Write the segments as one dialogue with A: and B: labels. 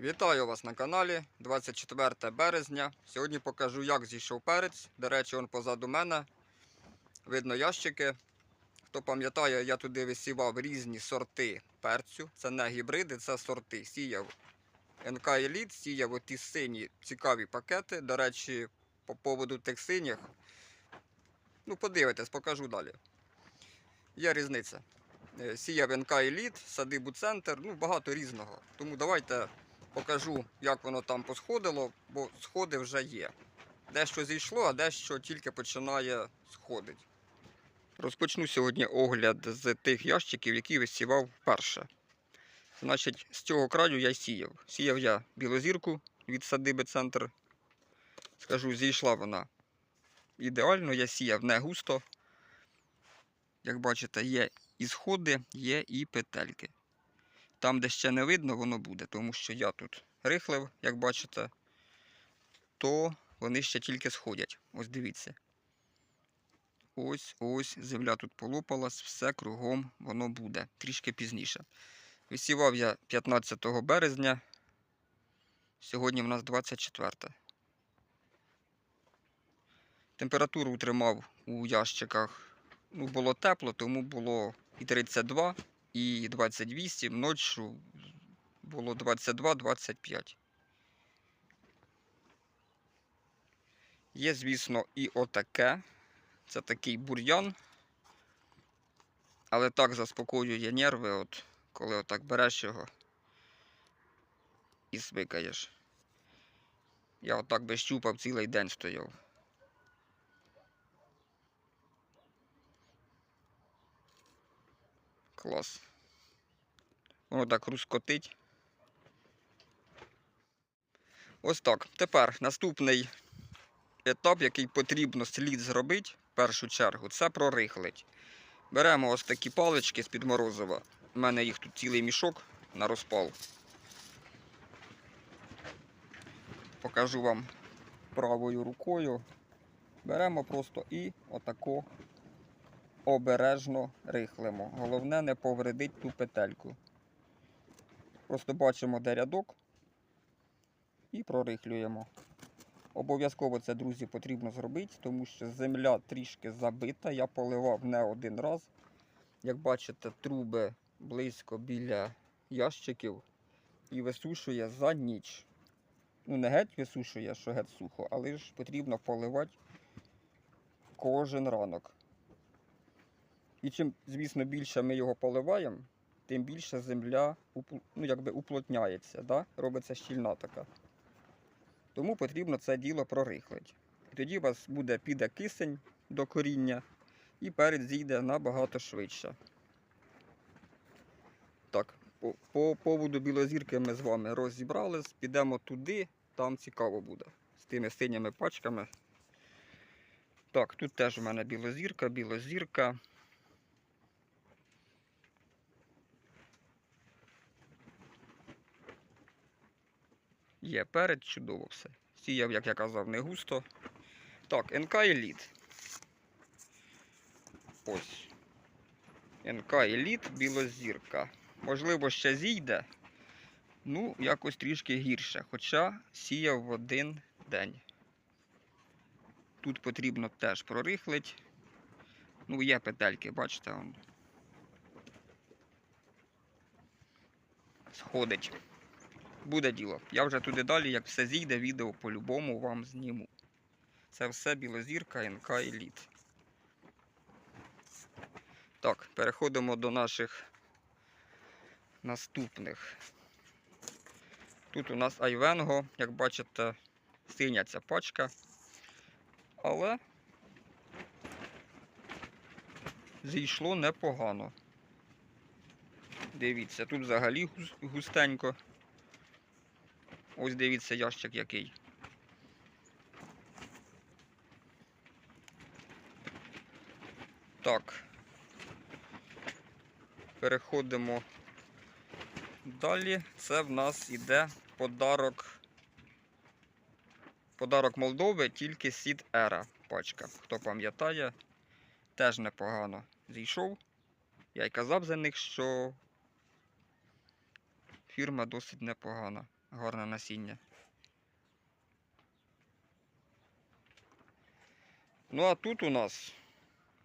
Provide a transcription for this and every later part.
A: Вітаю вас на каналі 24 березня. Сьогодні покажу, як зійшов перець. До речі, он позаду мене. Видно ящики. Хто пам'ятає, я туди висівав різні сорти перцю. Це не гібриди, це сорти. Сіяв НК Еліт, сіяв оті сині цікаві пакети. До речі, по поводу тих синіх. Ну, подивитесь, покажу далі. Є різниця. Е, Сіяв НК Еліт, садибу центр, ну багато різного. Тому давайте покажу, як воно там посходило, бо сходи вже є. Дещо зійшло, а дещо тільки починає сходити. Розпочну сьогодні огляд з тих ящиків, які висівав вперше. Значить, з цього краю я сіяв. Сіяв я білозірку від садиби центр. Скажу, зійшла вона ідеально, я сіяв не густо. Як бачите, є і сходи, є і петельки. Там, де ще не видно, воно буде, тому що я тут рихлив, як бачите, то вони ще тільки сходять. Ось дивіться. Ось ось земля тут полопалась, все кругом воно буде трішки пізніше. Висівав я 15 березня. Сьогодні в нас 24. Температуру тримав у ящиках. Ну, було тепло, тому було і 32, і 28, ночі було 22-25. Є, звісно, і отаке. Це такий бур'ян. Але так заспокоює нерви, от, коли отак береш його і смикаєш. Я отак без щупав цілий день стояв. Клас. Воно так рускотить. Ось так. Тепер наступний етап, який потрібно слід зробити в першу чергу, це прорихлить. Беремо ось такі палички з-під морозива. У мене їх тут цілий мішок на розпал. Покажу вам правою рукою. Беремо просто і отако обережно рихлимо. Головне не повредить ту петельку. Просто бачимо, де рядок і прорихлюємо. Обов'язково це, друзі, потрібно зробити, тому що земля трішки забита. Я поливав не один раз. Як бачите, труби близько біля ящиків і висушує за ніч. Ну, не геть висушує, що геть сухо, але ж потрібно поливати кожен ранок. І чим, звісно, більше ми його поливаємо, тим більше земля ну, якби уплотняється, да? робиться щільна така. Тому потрібно це діло прорихлити. Тоді у вас буде піде кисень до коріння і перець зійде набагато швидше. Так, по, по поводу білозірки ми з вами розібрались. Підемо туди, там цікаво буде. З тими синіми пачками. Так, тут теж у мене білозірка, білозірка. Є перець, чудово все. Сіяв, як я казав, не густо. Так, НК Еліт. Ось. НК Еліт білозірка. Можливо, ще зійде. Ну, якось трішки гірше. Хоча сіяв в один день. Тут потрібно теж прорихлить. Ну, є петельки, бачите. Сходить. Буде діло. Я вже туди далі, як все зійде, відео по-любому вам зніму. Це все білозірка НК Еліт. Так, переходимо до наших наступних. Тут у нас Айвенго, як бачите, синя ця пачка. Але зійшло непогано. Дивіться, тут взагалі густенько. Ось дивіться ящик який. Так. Переходимо далі. Це в нас іде подарок. Подарок Молдови, тільки Сід Ера пачка. Хто пам'ятає, теж непогано зійшов. Я й казав за них, що фірма досить непогана. Гарне насіння. Ну а тут у нас,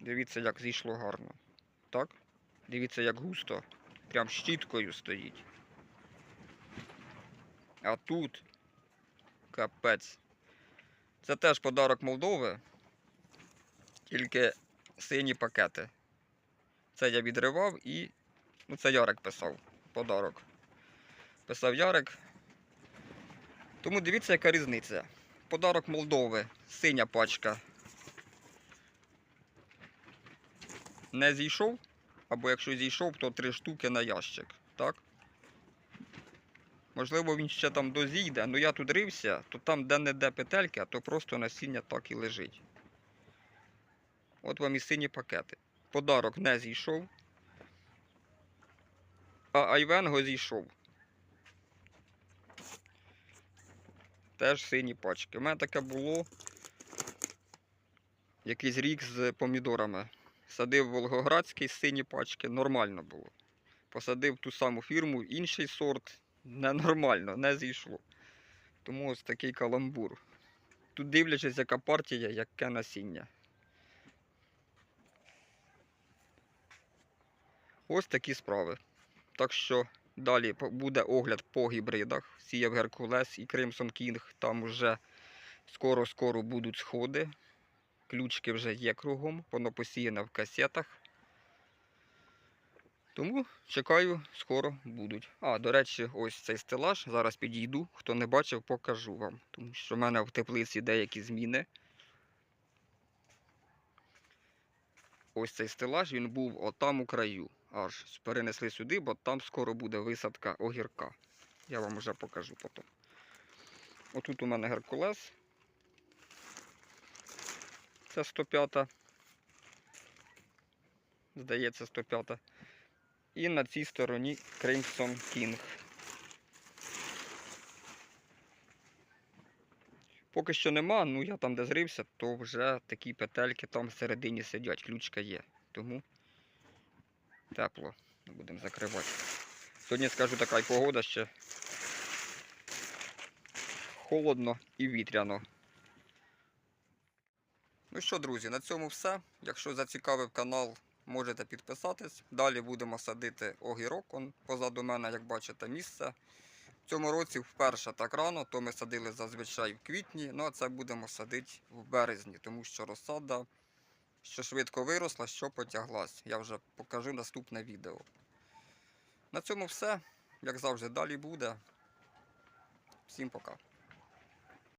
A: дивіться, як зійшло гарно. Так? Дивіться, як густо. Прям щіткою стоїть. А тут капець. Це теж подарок Молдови. Тільки сині пакети. Це я відривав і. Ну, це Ярик писав. Подарок. Писав Ярик. Тому дивіться, яка різниця. Подарок Молдови. Синя пачка. Не зійшов. Або якщо зійшов, то три штуки на ящик. Так? Можливо, він ще там дозійде, але я тут рився, то там, де не де петельки, то просто насіння так і лежить. От вам і сині пакети. Подарок не зійшов. А Айвенго зійшов. Теж сині пачки. У мене таке було якийсь рік з помідорами. Садив Волгоградський сині пачки, нормально було. Посадив ту саму фірму, інший сорт, ненормально, не зійшло. Тому ось такий каламбур. Тут дивлячись, яка партія, яке насіння. Ось такі справи. Так що далі буде огляд по гібридах. Сіяв Геркулес і Кримсон Кінг. Там вже скоро-скоро будуть сходи. Ключки вже є кругом, воно посіяне в касетах. Тому чекаю, скоро будуть. А, до речі, ось цей стелаж. Зараз підійду. Хто не бачив, покажу вам. Тому що в мене в теплиці деякі зміни. Ось цей стелаж, він був отам у краю. Аж перенесли сюди, бо там скоро буде висадка огірка. Я вам вже покажу потім. Отут у мене Геркулес. Це 105. Здається, 105-та. І на цій стороні Crimson King. Поки що нема, ну я там де зрився, то вже такі петельки там всередині сидять, ключка є. Тому тепло. Будемо закривати. Сьогодні скажу така й погода ще холодно і вітряно. Ну що, друзі, на цьому все. Якщо зацікавив канал, можете підписатись. Далі будемо садити огірок. Он позаду мене, як бачите, місце. В цьому році вперше так рано, то ми садили зазвичай в квітні, ну а це будемо садити в березні, тому що розсада що швидко виросла, що потяглась. Я вже покажу наступне відео. На цьому все. Як завжди, далі буде. Всім пока.